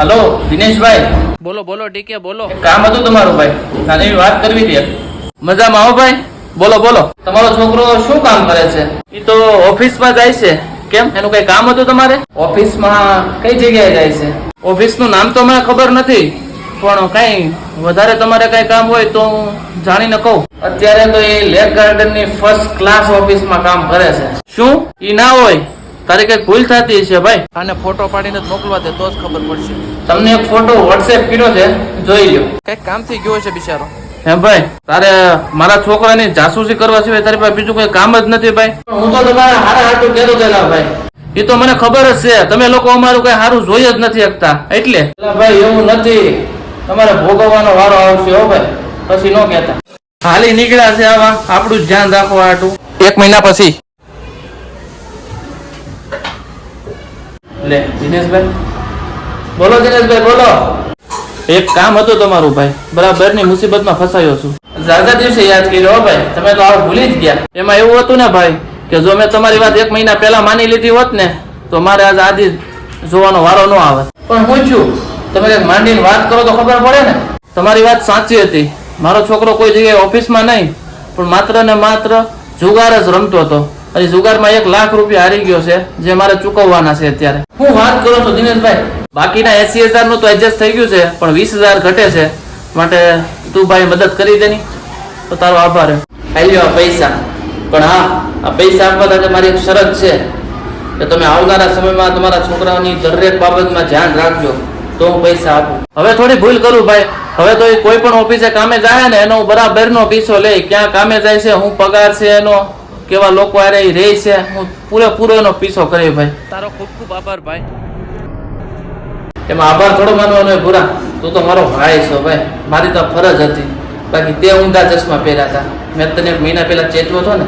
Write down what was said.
Hello Dineshbhai. બોલો બોલો decay બોલો. કામ હતું તમારું ભાઈ? નાની વાત કરવી હતી મજામાં આવો ભાઈ? બોલો બોલો. તમારો છોકરો શું કામ કરે છે? એ તો ઓફિસમાં જાય છે. કેમ? એનું કઈ કામ હતું તમારે? ઓફિસમાં કઈ જગ્યાએ જાય છે? ઓફિસનું નામ તો મને ખબર નથી પણ કઈ વધારે તમારે કઈ કામ હોય તો હું જાણીને કહું. અત્યારે તો એ લેક ગાર્ડનની ફર્સ્ટ ક્લાસ ઓફિસમાં કામ કરે છે. શું? ઈ ના હોય? તારી કઈ ભૂલ થતી હશે ભાઈ? આને ફોટો પાડીને જ મોકલવા દે તો જ ખબર પડશે. તમને એક ફોટો વોટ્સએપ કર્યો છે જોઈ લ્યો. કંઈક કામથી ગયો છે બિચારો. હે ભાઈ તારે મારા છોકરાની જાસૂસી કરવા સિવાય તારી પાસે બીજું કોઈ કામ જ નથી ભાઈ. હું તો તમારે હારા હાટું કહેતો તેલા ભાઈ. એ તો મને ખબર જ છે તમે લોકો અમારું કઈ સારું જોઈ જ નથી શકતા એટલે. ભાઈ એવું નથી. તમારે ભોગવવાનો વારો આવશે હો ભાઈ. પછી નો કહેતા. હાલી નીકળ્યા છે આવા આપણું જ ધ્યાન રાખવા હાટું. એક મહિના પછી લે દિનેશભાઈ. બોલો દિનેશભાઈ બોલો. એક કામ હતું તમારું ભાઈ બરાબરની મુસીબતમાં ફસાયો છું. ઝાઝા દિવસે યાદ કર્યો ભાઈ તમે તો આ ભૂલી જ ગયા. એમાં એવું હતું ને ભાઈ કે જો મેં તમારી વાત એક મહિના પહેલા માની લીધી હોત ને તો મારે આજ આદિ જોવાનો વારો ન આવે. પણ હું છું તમે કંઈક માંડીને વાત કરો તો ખબર પડે ને. તમારી વાત સાચી હતી. મારો છોકરો કોઈ જગ્યાએ ઓફિસમાં નહીં પણ માત્ર ને માત્ર જુગાર જ રમતો હતો. અને જુગારમાં એક લાખ રૂપિયા હારી ગયો છે, જે મારે ચૂકવવાના છે અત્યારે. હું વાત કરો છો દિનેશભાઈ. બાકીના એસી હજારનું તો એડજસ્ટ થઈ ગયું છે, પણ વીસ હજાર ઘટે છે. માટે તું ભાઈ મદદ કરી દેની. તો તારો આભાર. આવ્યો આ પૈસા. પણ હા, આ પૈસા આપવા સાથે મારી એક શરત છે. કે તમે આવનારા સમયમાં તમારા છોકરાઓની દરેક બાબતમાં ધ્યાન રાખજો. તો હું પૈસા આપું. હવે થોડી ભૂલ કરું ભાઈ. હવે તો એ કોઈ પણ ઓફિસે કામે જાય ને, એનો બરાબરનો પીસો લે ક્યાં કામે જાય છે, હું પગાર છે એનો. કેવા લોકો આરે ઈ રહે છે? હું પૂરેપૂરો એનો પીછો કર્યો ભાઈ. તારો ખૂબ ખૂબ આભાર ભાઈ. એમાં આભાર થોડો માનવાનો પૂરા તું તો મારો ભાઈ છો ભાઈ. મારી તો ફરજ હતી. બાકી તે ઊંધા ચશ્મા પહેર્યા હતા. મેં તને એક મહિના પહેલા ચેતવો હતો ને